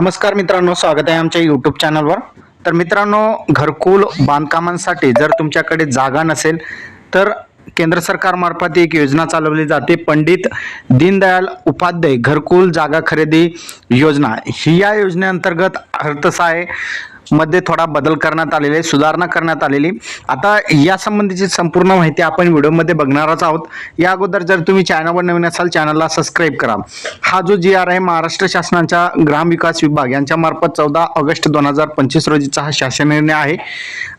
नमस्कार मित्रांनो स्वागत आहे आमच्या यूट्यूब चॅनलवर तर मित्रांनो घरकुल बांधकामांसाठी जर तुमच्याकडे जागा नसेल तर केंद्र सरकारमार्फत एक योजना चालवली जाते. पंडित दीनदयाल उपाध्याय घरकुल जागा खरेदी योजना. ही या योजनेअंतर्गत अर्थसहाय्य मध्ये थोडा बदल करण्यात आलेले आहे, सुधारणा करण्यात आलेली आता या संबंधीची संपूर्ण माहिती आपण व्हिडिओमध्ये बघणारच आहोत. या अगोदर जर तुम्ही चॅनलवर नवीन असाल चॅनलला सबस्क्राईब करा. हा जो जी आर आहे महाराष्ट्र शासनाच्या ग्रामविकास विभाग यांच्या मार्फत चौदा ऑगस्ट दोन हजार पंचवीस रोजीचा हा शासन निर्णय आहे.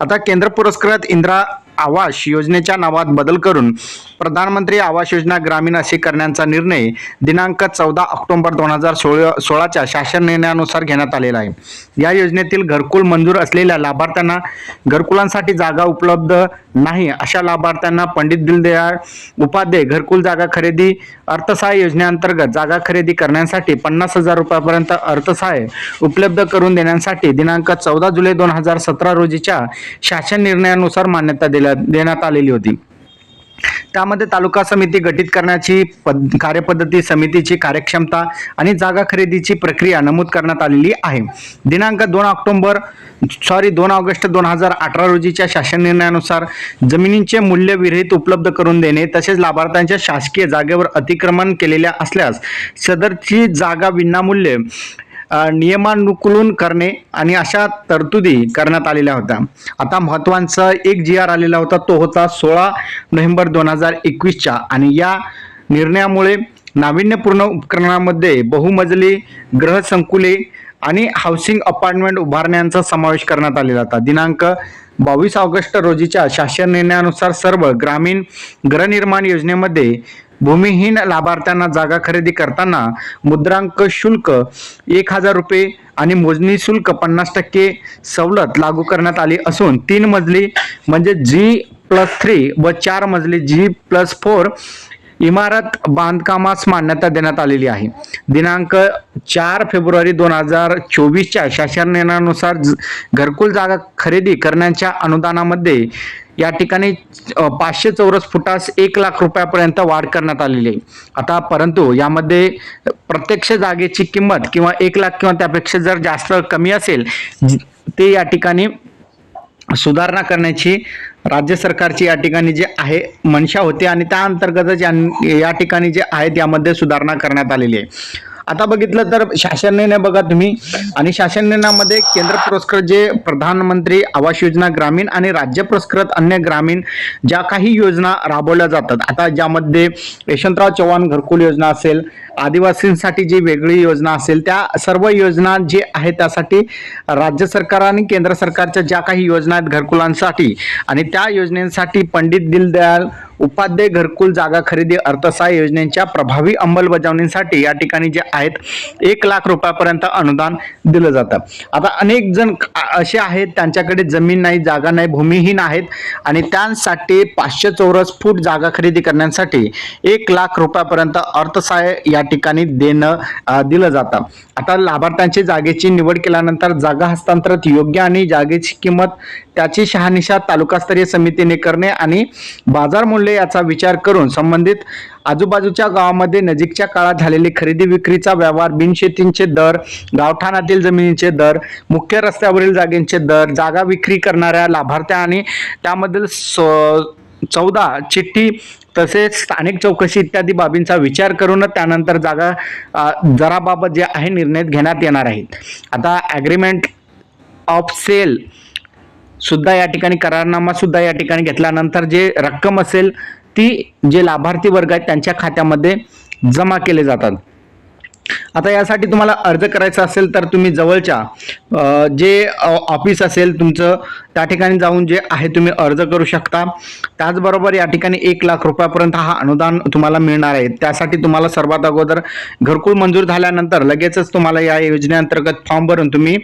आता केंद्र पुरस्कृत इंदिरा आवास योजनेच्या नावात बदल करून प्रधानमंत्री आवास योजना ग्रामीण असे करण्याचा निर्णय दिनांक चौदा ऑक्टोबर दोन हजार सोळा सोळाच्या शासन निर्णयानुसार घेण्यात आलेला आहे. या योजनेतील घरकुल मंजूर असलेल्या लाभार्थ्यांना घरकुलांसाठी जागा उपलब्ध नाही अशा लाभार्थ्यांना पंडित दीनदयाळ उपाध्याय घरकुल जागा खरेदी अर्थसहाय्य योजनेअंतर्गत जागा खरेदी करण्यासाठी पन्नास हजार रुपयापर्यंत अर्थसहाय्य उपलब्ध करून देण्यासाठी दिनांक चौदा जुलै दोन हजार सतरा रोजीच्या शासन निर्णयानुसार मान्यता दिल्या देण्यात आलेली होती. त्यामध्ये तालुका समिती गठीत करण्याची पद कार्यपद्धती समितीची कार्यक्षमता आणि जागा खरेदीची प्रक्रिया नमूद करण्यात आलेली आहे. दिनांक दोन ऑक्टोंबर सॉरी दोन ऑगस्ट दोन हजार अठरा रोजीच्या शासन निर्णयानुसार जमिनींचे मूल्य विरहित उपलब्ध करून देणे तसेच लाभार्थ्यांच्या शासकीय जागेवर अतिक्रमण केलेल्या असल्यास सदरची जागा विनामूल्य नियमानुकूलन करणे आणि अशा तरतुदी करण्यात आलेल्या होत्या. आता महत्त्वाचा एक जी आर आलेला होता तो होता सोळा नोव्हेंबर दोन हजार एकवीसच्या. आणि या निर्णयामुळे नाविन्यपूर्ण उपकरणामध्ये बहुमजली ग्रहसंकुले आणि हाऊसिंग अपार्टमेंट उभारण्यांचा समावेश करण्यात आलेला होता. दिनांक बावीस ऑगस्ट रोजीच्या शासन निर्णयानुसार सर्व ग्रामीण गृहनिर्माण योजनेमध्ये भूमिहीन लाभार्थ्यांना जागा खरेदी करताना मुद्रांक शुल्क एक हजार रुपये आणि मोजणी शुल्क पन्नास टक्के सवलत लागू करण्यात आली असून तीन मजली म्हणजे जी प्लस थ्री व चार मजली जी प्लस फोर इमारत बांधकामास मान्यता देण्यात आलेली आहे. दिनांक चार फेब्रुवारी दोन हजार चोवीसच्या शासन निर्णयानुसार ज- घरकुल जागा खरेदी करण्याच्या अनुदानामध्ये या ठिकाणी पाचशे चौरस फुटास एक लाख रुपयापर्यंत वाढ करण्यात आलेली आहे. आता परंतु यामध्ये प्रत्यक्ष जागेची किंमत किंवा एक लाख किंवा त्यापेक्षा जर जास्त कमी असेल ते या ठिकाणी सुधारणा करण्याची राज्य सरकारची या ठिकाणी जे आहे मनशा होती आणि त्या अंतर्गतच या ठिकाणी जे आहेत यामध्ये सुधारणा करण्यात आलेली आहे. आता बघितलं तर शासन निर्णय बघा तुम्ही. आणि शासन निर्णयामध्ये केंद्र पुरस्कृत जे प्रधानमंत्री आवास योजना ग्रामीण आणि राज्य पुरस्कृत अन्य ग्रामीण ज्या काही योजना राबवल्या जातात. आता ज्यामध्ये यशवंतराव चव्हाण घरकुल योजना असेल आदिवासींसाठी जी वेगळी योजना असेल त्या सर्व योजना जे आहेत त्यासाठी राज्य सरकार आणि केंद्र सरकारच्या ज्या काही योजना आहेत घरकुलांसाठी आणि त्या योजनेसाठी पंडित दीनदयाल उपाध्याय घरकुल जागा खरेदी अर्थसहाय्य योजनेच्या प्रभावी अंमलबजावणीसाठी या ठिकाणी जे आहेत एक लाख रुपयापर्यंत अनुदान दिलं जातं. आता अनेक जण असे आहेत त्यांच्याकडे जमीन नाही जागा नाही भूमिहीन आहेत आणि त्यांसाठी पाचशे चौरस फूट जागा खरेदी करण्यासाठी एक लाख रुपयापर्यंत अर्थसहाय्य या ठिकाणी देणं दिलं जातं. आता लाभार्थ्यांची जागेची निवड केल्यानंतर जागा हस्तांतरित योग्य आणि जागेची किंमत त्याची शहानिशा तालुकास्तरीय समितीने करणे आणि बाजार मूल्य याचा विचार करून संबंधित आजूबाजूच्या गावामध्ये नजीकच्या काळात झालेली खरेदी विक्रीचा व्यवहार बिनशेतींचे दर गावठाणातील जमिनीचे दर मुख्य रस्त्यावरील जागेंचे दर जागा विक्री करणाऱ्या लाभार्थ्या आणि त्यामधील चौदा चिठ्ठी तसेच स्थानिक चौकशी इत्यादी बाबींचा विचार करूनच त्यानंतर जागा जराबाबत दराबाबत जे आहे निर्णय घेण्यात येणार आहेत. आता ॲग्रीमेंट ऑफ सेल सुद्धा या ठिकाणी करारनामा सुद्धा या ठिकाणी घेतल्यानंतर जे रक्कम असेल ती जे लाभार्थी वर्ग आहेत त्यांच्या खात्यामध्ये जमा केले जातात. आता यासाठी तुम्हाला अर्ज करायचा असेल तर तुम्ही जवळच्या जे ऑफिस असेल तुमचं त्या ठिकाणी जाऊन जे आहे तुम्ही अर्ज करू शकता. त्याचबरोबर या ठिकाणी एक लाख रुपयापर्यंत हा अनुदान तुम्हाला मिळणार आहे. त्यासाठी तुम्हाला सर्वात अगोदर घरकुल मंजूर झाल्यानंतर लगेचच तुम्हाला या योजनेअंतर्गत फॉर्म भरून तुम्ही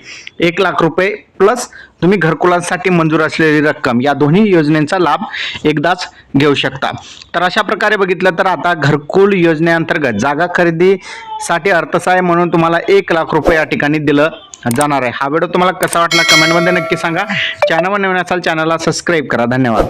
एक लाख रुपये प्लस तुम्ही घरकुलांसाठी मंजूर असलेली रक्कम या दोन्ही योजनेचा लाभ एकदाच घेऊ शकता. तर अशा प्रकारे बघितलं तर आता घरकुल योजनेअंतर्गत जागा खरेदीसाठी अर्थसहाय्य म्हणून तुम्हाला एक लाख रुपये या ठिकाणी दिलं जाणार आहे. हा व्हिडिओ तुम्हाला कसा वाटला कमेंटमध्ये नक्की सांगा. चॅनलवर नवीन असाल चॅनलला सबस्क्राईब करा. धन्यवाद.